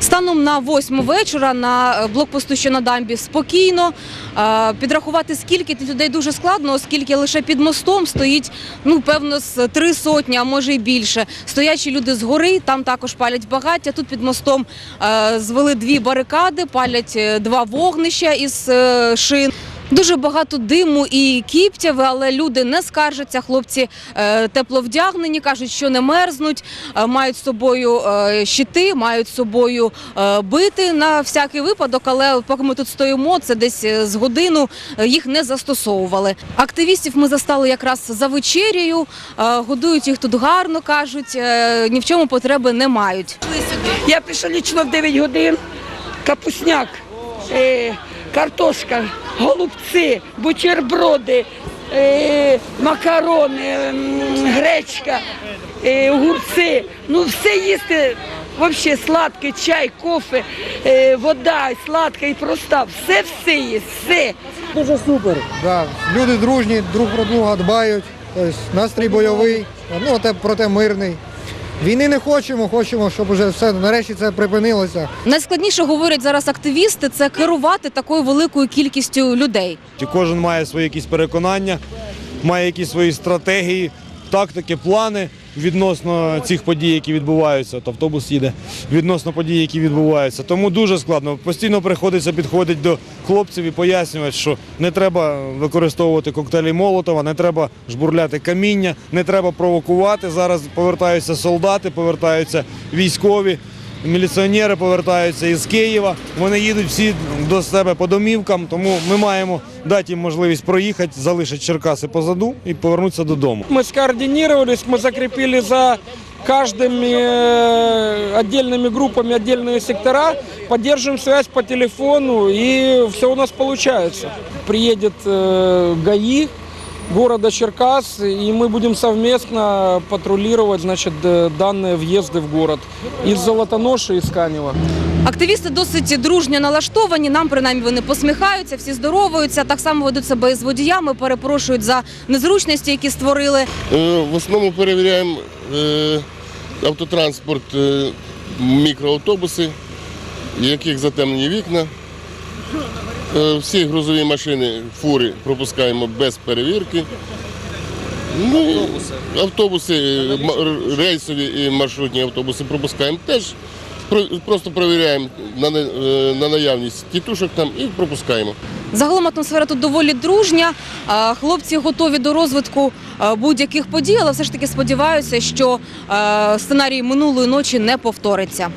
Станом на восьму вечора на е, блокпосту, що на дамбі, спокійно. Е, Підрахувати скільки людей дуже складно, оскільки лише під мостом стоїть ну певно з три сотні, а може й більше. Стоячі люди згори, там також палять багаття. Тут під мостом е, звели дві барикади, палять два вогнища із шин. Дуже багато диму і кіптяви, але люди не скаржаться. Хлопці е, тепло вдягнені, кажуть, що не мерзнуть, е, мають з собою е, щити, мають з собою бити на всякий випадок. Але поки ми тут стоїмо, це десь з годину їх не застосовували. Активістів ми застали якраз за вечерею, е, годують їх тут гарно, кажуть, ні в чому потреби не мають. Я прийшла лічно в 9 годин. Капусняк, картошка, голубці, бутерброди, е, макарони, гречка, е, огурці. Ну все їсти. Взагалі сладкий чай, кофе, е, вода, сладка і проста. Все все є, все. Дуже супер. Да. Люди дружні, друг про друга дбають. Тобто настрій бойовий, ну проте мирний. Війни не хочемо, хочемо, щоб уже все нарешті це припинилося. Найскладніше говорять зараз активісти це керувати такою великою кількістю людей. Кожен має свої якісь переконання, має якісь свої стратегії, тактики, плани відносно цих подій, які відбуваються. От автобус їде відносно подій, які відбуваються. Тому дуже складно. Постійно приходиться підходити до хлопців і пояснювати, що не треба використовувати коктейлі Молотова, не треба жбурляти каміння, не треба провокувати. Зараз повертаються солдати, повертаються військові Міліціонери повертаються із Києва. Вони їдуть всі до себе по домівкам, тому ми маємо дати їм можливість проїхати, залишити Черкаси позаду і повернутися додому. Мы скоординировались, мы закрепили за каждыми э, отдельными группами отдельные сектора, поддерживаем связь по телефону, и все у нас получается. Приедет э, ГАИ города Черкас, и мы будем совместно патрулировать значит, э, данные въезды в город из Золотоноши, из Канева. Активісти досить дружньо налаштовані. Нам принаймні вони посміхаються, всі здоровуються. Так само ведуть себе із водіями, перепрошують за незручності, які створили. Е, В основному перевіряємо е, автотранспорт, е, мікроавтобуси, в яких затемнені вікна. Е, Всі грузові машини, фури пропускаємо без перевірки. Ну, автобуси, е, рейсові і маршрутні автобуси пропускаємо теж. Просто перевіряємо на, на- е, наявність тітушок там і пропускаємо. Загалом атмосфера тут доволі дружня. Хлопці готові до розвитку будь-яких подій, але все ж таки сподіваюся, що сценарій минулої ночі не повториться.